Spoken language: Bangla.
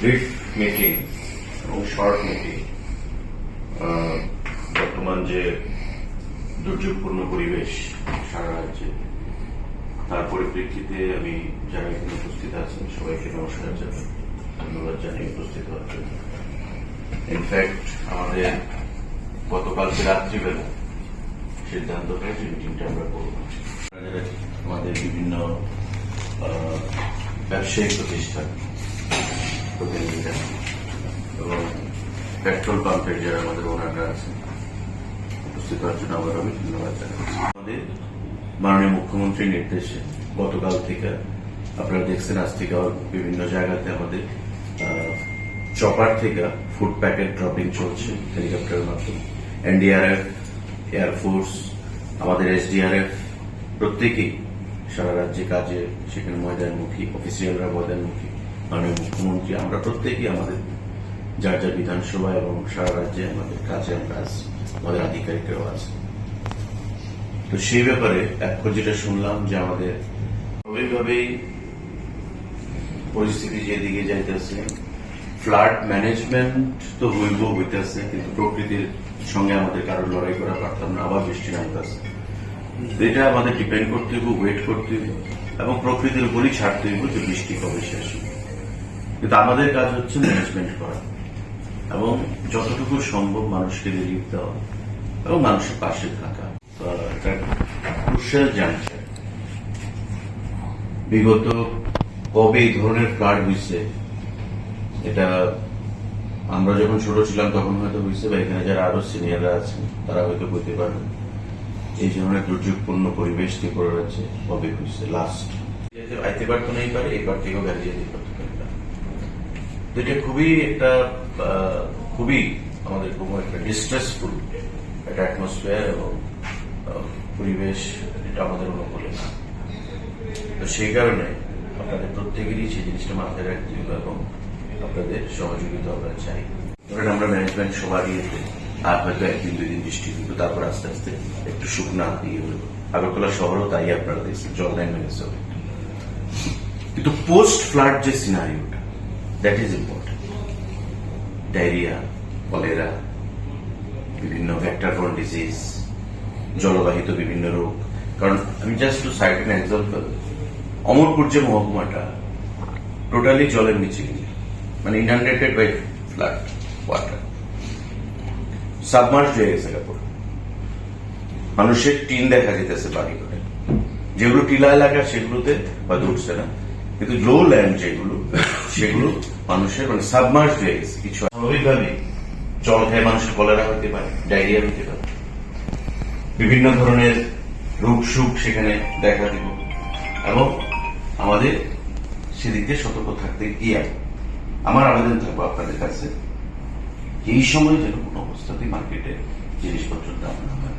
ব্রিফ মিটিং এবং শর্ট মিটিং বর্তমান যে দুর্যোগপূর্ণ পরিবেশ সারা রাজ্যে, তার পরিপ্রেক্ষিতে আমি যারা এখানে উপস্থিত আছেন, সবাইকে নমস্কার জানাই, ধন্যবাদ জানিয়ে উপস্থিত হওয়ার জন্য। ইনফ্যাক্ট আমাদের গতকালকে রাত্রিবেলা সিদ্ধান্ত হয়েছে মিটিংটা আমরা করব। আমাদের বিভিন্ন ব্যবসায়িক প্রতিষ্ঠান প্রতিনিধিরা এবং পেট্রোল পাম্পের যারা আমাদের ওনাররা আছেন, উপস্থিত হওয়ার জন্য আবার আমি ধন্যবাদ জানাচ্ছি। আমাদের মাননীয় মুখ্যমন্ত্রীর নির্দেশে গতকাল থেকে আপনারা দেখছেন, আজ থেকে বিভিন্ন জায়গাতে আমাদের চপার থেকে ফুড প্যাকেট ড্রপিং চলছে হেলিকপ্টারের মাধ্যমে। এনডিআরএফ এয়ারফোর্স আমাদের এসডিআরএফ, প্রত্যেকেই সারা রাজ্যে কাজে, সেখানে ময়দানমুখী, অফিসিয়ালরা ময়দানমুখী। মাননীয় মুখ্যমন্ত্রী, আমরা প্রত্যেকেই আমাদের যার যার বিধানসভা এবং সারা রাজ্যে আমাদের কাছে আমরা আছি আমাদের আধিকারিকরাও আছে তো সেই ব্যাপারে এখন যেটা শুনলাম যে আমাদের স্বাভাবিকভাবেই পরিস্থিতি যেদিকে যাইতেছে, ফ্লাড ম্যানেজমেন্ট তো হইব হইতেছে, কিন্তু প্রকৃতির সঙ্গে আমাদের কারও লড়াই করা পারতাম না আবার বৃষ্টি নামতেছে এটা আমাদের ডিপেন্ড করতে হইব ওয়েট করতে হইব, এবং প্রকৃতির উপরই ছাড়তে হইব যে বৃষ্টি কবে শেষ। কিন্তু আমাদের কাজ হচ্ছে ম্যানেজমেন্ট করা। এবং যতটুকু সম্ভব মানুষকে রিলিফ দেওয়া এবং মানুষের পাশে থাকা। জানছে বিগত কবে এই ধরনের ফ্লাড হয়েছে এটা আমরা যখন ছোট ছিলাম তখন হয়তো হয়েছে বা এখানে যারা আরও সিনিয়ররা আছেন, তারা হয়তো বলতে পারবেন এই ধরনের দুর্যোগপূর্ণ পরিবেশ ত্রিপুরা রাজ্যে কবে হয়েছে লাস্ট আইতে পারতো নাই পারে, এবার থেকেও গাড়ি যেতে পারতো এটা খুবই একটা খুবই আমাদের খুব একটা ডিস্ট্রেসফুল একটা অ্যাটমসফিয়ার এবং পরিবেশ এটা আমাদের অনুকূলে না। তো সেই কারণে আপনাদের প্রত্যেকেরই সেই জিনিসটা মাথায় রাখতে হবে এবং আপনাদের সহযোগিতা আমরা চাই। ধরেন আমরা ম্যানেজমেন্ট সবার ইয়েতে আর হয়তো একদিন দুই দিন বৃষ্টি কিন্তু তারপর আস্তে আস্তে একটু শুকনা ইয়ে হলো। আগরতলা শহরও তাই আপনারা দেখছেন জল লাইন মেনেছে কিন্তু পোস্ট ফ্লাড যে সিনারিওটা that is important diarrhoea cholera বিভিন্ন ভ্যাক্টারফোন ডিজিজ জলবাহিত বিভিন্ন রোগ। কারণ আমি just to cite an example Amarpur যে মহকুমাটা টোটালি জলের নিচে মানে inundated by flood water submerge হয়ে গেছে কাপড়। মানুষের টিন দেখা যেতেছে বাড়ি করে যেগুলো টিলা এলাকা সেগুলোতে বা উঠছে না। কিন্তু লো ল্যান্ড যেগুলো, সেগুলো মানুষের মানে সাবমার্জ হয়ে গেছে। কিছু স্বাভাবিকভাবেই জল খেয়ে মানুষের কলেরা হতে পারে ডায়রিয়া হতে পারে। বিভিন্ন ধরনের রোগ সুখ সেখানে দেখা দিব এবং আমাদের সেদিকে সতর্ক থাকতে গিয়ে আমার আবেদন থাকব আপনাদের কাছে, এই সময় যেন কোনো অবস্থাতেই মার্কেটে জিনিসপত্রের দাম না হয়